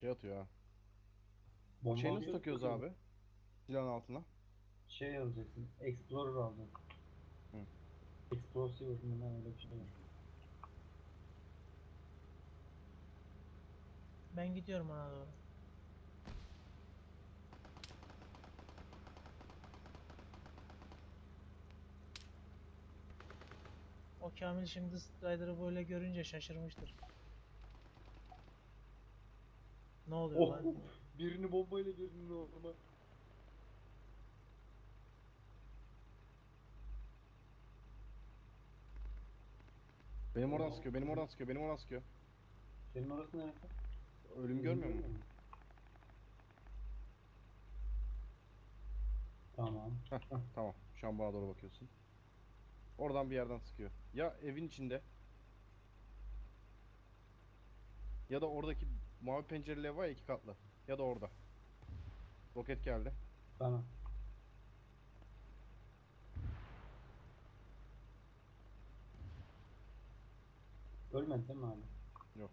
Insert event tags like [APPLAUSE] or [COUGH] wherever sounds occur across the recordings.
Şey atıyor ha. Bomba Şey nasıl atıyor, takıyoruz atıyor. abi? Silahın altına. Şey alacaksın. Explorer alacaksın. Hı. Explosive mı ne öyle bir şey. Ben gidiyorum ona doğru. O Kamil şimdi Strider'ı böyle görünce şaşırmıştır. Ne oluyor Oh! lan? Birini bombayla birini normal. Benim oradan sıkıyor, benim oradan sıkıyor, benim oradan sıkıyor. Senin orası neresi? Ölüm görmüyor musun? Tamam. Heh, tamam. Şu an bana doğru bakıyorsun. Oradan bir yerden sıkıyor. Ya evin içinde. Ya da oradaki mavi pencereli ev var ya iki katlı. Ya da orada. Roket geldi. Tamam. Ölmedi değil mi abi? Yok.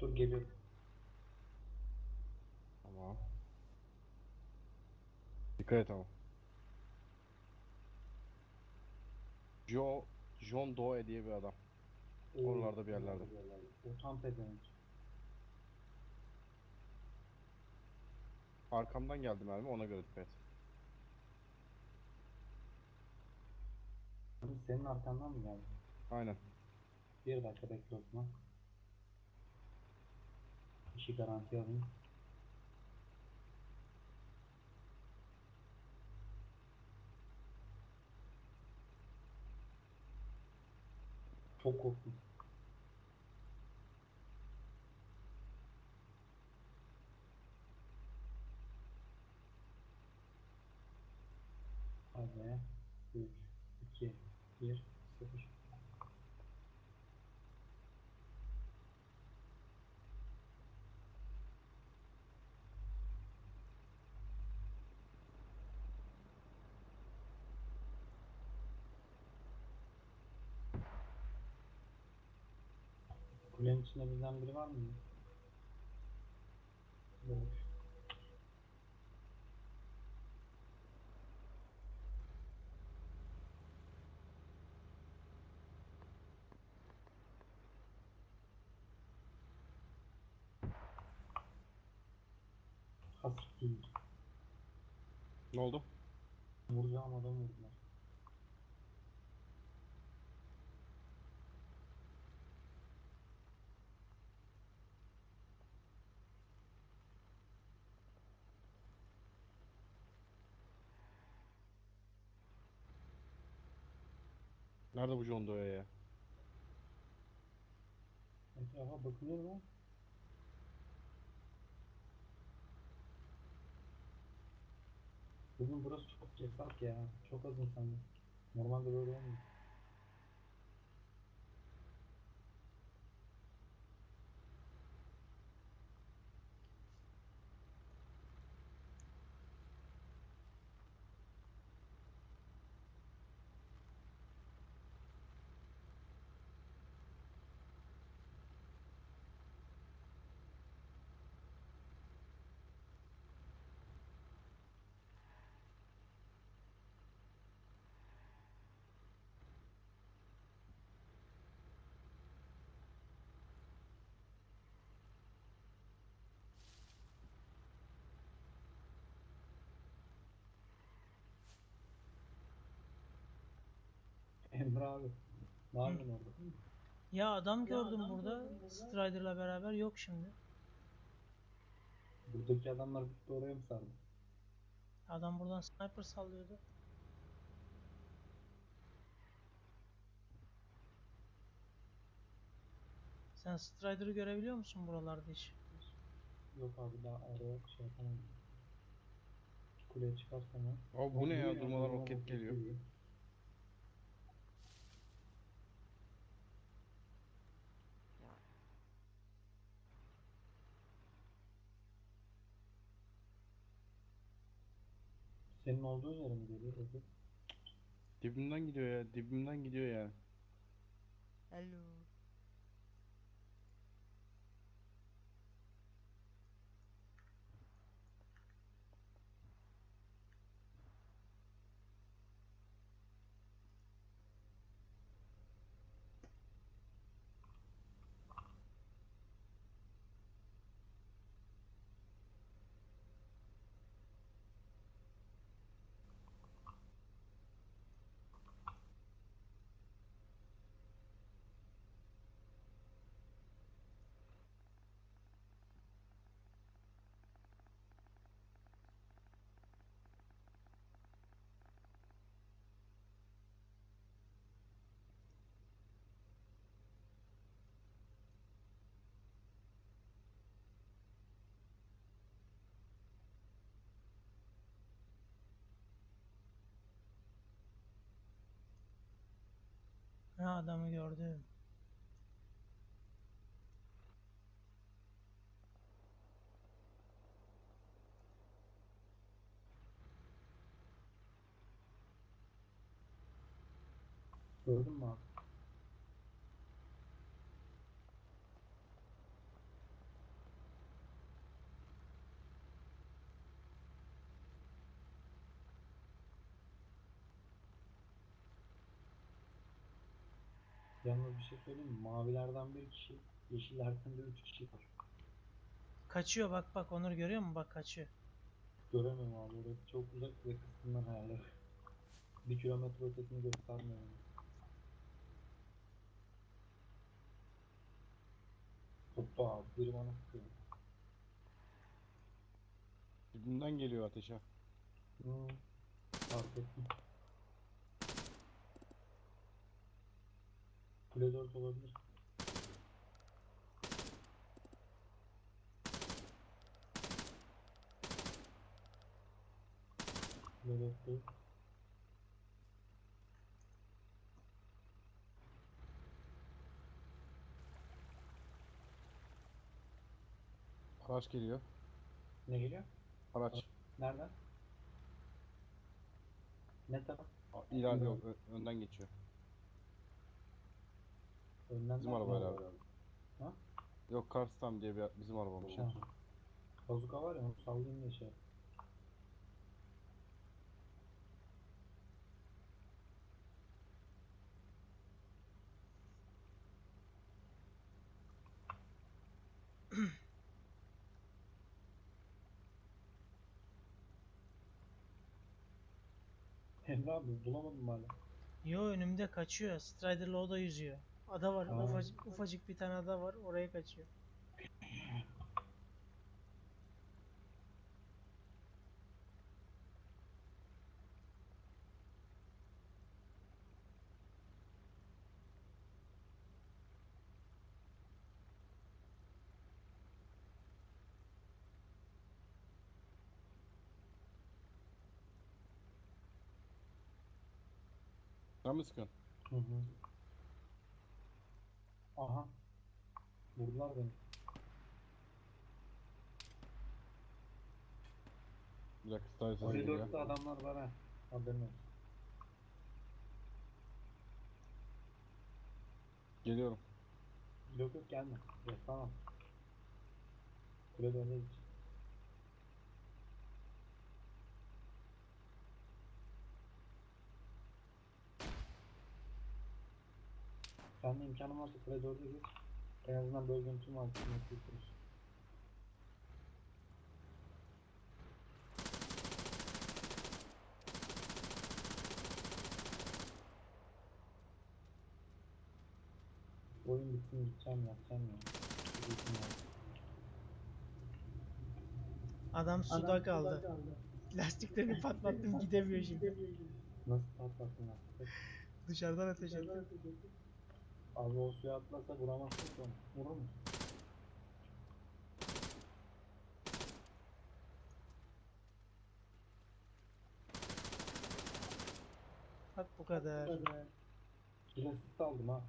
Dur geliyorum. Tamam. Dikkat et ama. Joe, John Doe diye bir adam. Oralarda bir yerlerde. O tam pezevenk. Arkamdan geldi mermi ona göre dikkat et. Senin arkandan mı geldi? Aynen. Bir dakika bekle Osman. İşi garanti alayım. pouco haver, bir, iki, bir, sıfır. Kulenin içinde bizden biri var mı? Boş. Hasır değil. Ne oldu? Vuracağım adam vurdular. Nerede bu John Doe ya? Etrafa bakınıyorum ama Bugün burası çok cesaret ya. Çok az insan. Normalde böyle olmuyor. Emre abi. Ne yapıyorsun orada? Ya adam gördüm burada Strider'la beraber yok şimdi. Buradaki adamlar bitti oraya mı sardı? Adam buradan sniper sallıyordu. Sen Strider'ı görebiliyor musun buralarda hiç? Yok abi daha oraya şey yapamadım. Kuleye çıkarsam ya. Abi bu ne ya? Durmadan roket geliyor. Senin olduğun yere mi geliyor Roket? Dibimden gidiyor ya. Dibimden gidiyor yani. Hello. Ha adamı gördüm. Gördün mü abi? Yalnız bir şey söyleyeyim mi? Mavilerden bir kişi, yeşillerden de üç kişi var. Kaçıyor bak bak Onur görüyor musun? Bak kaçıyor. Göremiyorum abi orası çok uzak ve kısmından hayaller. [LAUGHS] Bir kilometre ötesini göstermiyor. Hoppa abi biri bana sıkıyor. Dibimden geliyor ateş ha. Hmm. Fark ettim. Kule 4 olabilir. Kule 4 değil. Araç geliyor. Ne geliyor? Araç. Nereden? Ne taraf? İleride yok. ö- Önden geçiyor. Önden Bizim arabayla Ha. abi. Yok Karstam diye bir bizim arabamız. Ha. Bazuka var ya onu sallayayım diye şey. Emre abi bulamadım hala. Yo önümde kaçıyor. Strider'la o da yüzüyor. Ada var. Aa. Ufacık, ufacık bir tane ada var. Oraya kaçıyor. Sen mi sıkıyorsun? Hı hı. Aha. Vurdular beni. Bir dakika style sesi Koridorda geliyor. adamlar var ha. Haberin olsun. Geliyorum. Yok yok gelme. Yok tamam. Kule dörde Sen de imkanın varsa kule dörde git. En azından bölgenin tüm altını yapıyorsun. Oyun bitsin gideceğim yapacağım ya. Gideceğim ya. Adam suda kaldı. Lastiklerini patlattım gidemiyor şimdi. Nasıl patlattın artık? Dışarıdan ateş etti. Abi o suya atlasa vuramazsın ki onu. Vurur musun? Bak bu kadar. Bir asist aldım ha.